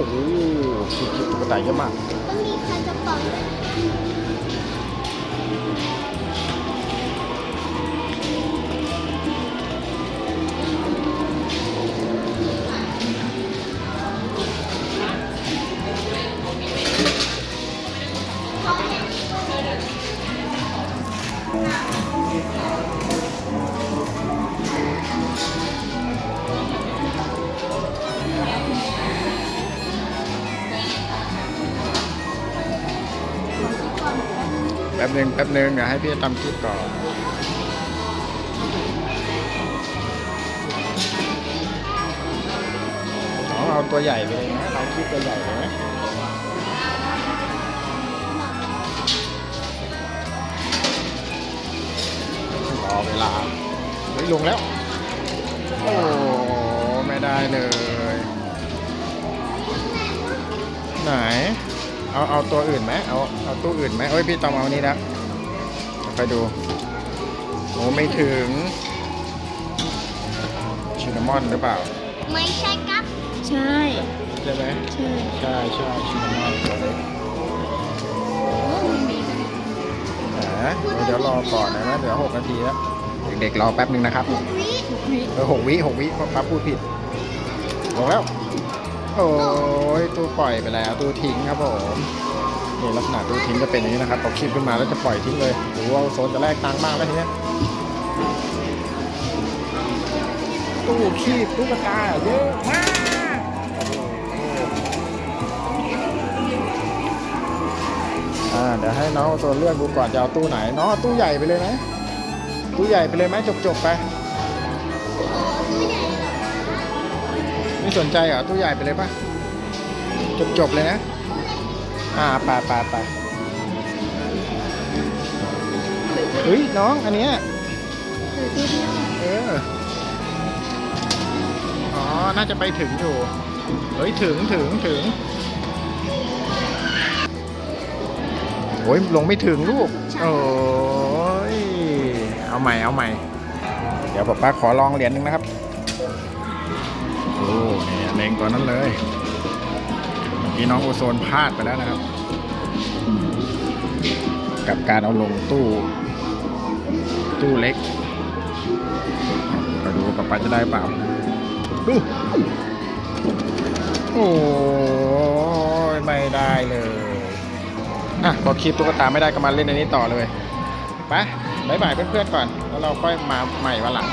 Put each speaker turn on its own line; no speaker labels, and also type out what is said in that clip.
อ้โหคลิปคลิปตุ๊กตาเยอะมาก
ก็มีใครจะปองด้วย
แป๊บหนึ่งแป๊บหนึ่งเดี๋ยวให้พี่ทำคลิปก่อนน้องเอาตัวใหญ่ไปเลยนะเราคลิปตัวใหญ่เลยนะรอเวลาเฮ้ยลงแล้ว โอ้ไม่ได้เลย ไหน เอาเอาตัวอื่นไหมเอาเอาตู้อื่นไหมเอ้ยพี่ตอมเอานี้นะไปดูโอ้ไม่ถึงชินนามอนหรือเปล่า
ไม่ใช่ครับ
ใช่
ใช่ไหม
ใช่
ใช่ใช่ชินนามอนตัวเล็ก
โอ้มันมี
อะเดี๋ยวรอก่อนนะเดี๋ยวหกนาทีแล้วเด็กๆรอแป๊บหนึ่งนะครับ
หกวิ
ทุกวิ
เออหกวิหกวิเพราะป้าพูดผิดลงแล้ว โอ้ยตู้ปล่อยไปแล้วตู้ทิ้งครับผมนี่ลักษณะตู้ทิ้งจะเป็นอย่างนี้นะครับพอคลิปขึ้นมาแล้วจะปล่อยทิ้งเลยโอ้โหเอาโซนจะแลกตังค์บ้างแล้วทีเนี้ยตู้คีบตู้กระตาเยอะมากอ่าเดี๋ยวให้น้องเอาตัวเลือกดูก่อนจะเอาตู้ไหนน้องเอาตู้ใหญ่ไปเลยไหมตู้ใหญ่ไปเลยไหมจบๆไป ไม่สนใจเหรอตู้ใหญ่ไปเลยปะจบจบๆเลยนะ อ่าไปไปไปเฮ้ย น้อง อันเนี้ยเออ อ๋อ น่าจะไปถึงอยู่ เฮ้ย ถึงถึงถึงโอ้ยลงไม่ถึงลูก โอ้ย เอาใหม่ เอาใหม่ เดี๋ยวป๊าป้าขอลองเหรียญหนึ่งนะครับ โอ้เนี่ยเล็งตัวนั้นเลยเมื่อกี้น้องโอโซนพลาดไปแล้วนะครับ กับการเอาลงตู้ ตู้เล็กมาดูว่าป๊าป๊าจะได้เปล่า ดู โอ้ยไม่ได้เลยอะพอคลิปตุ๊กตาไม่ได้ก็มาเล่นในนี้ต่อเลยไปบายบายเพื่อนๆก่อน แล้วเราค่อยมาใหม่วันหลัง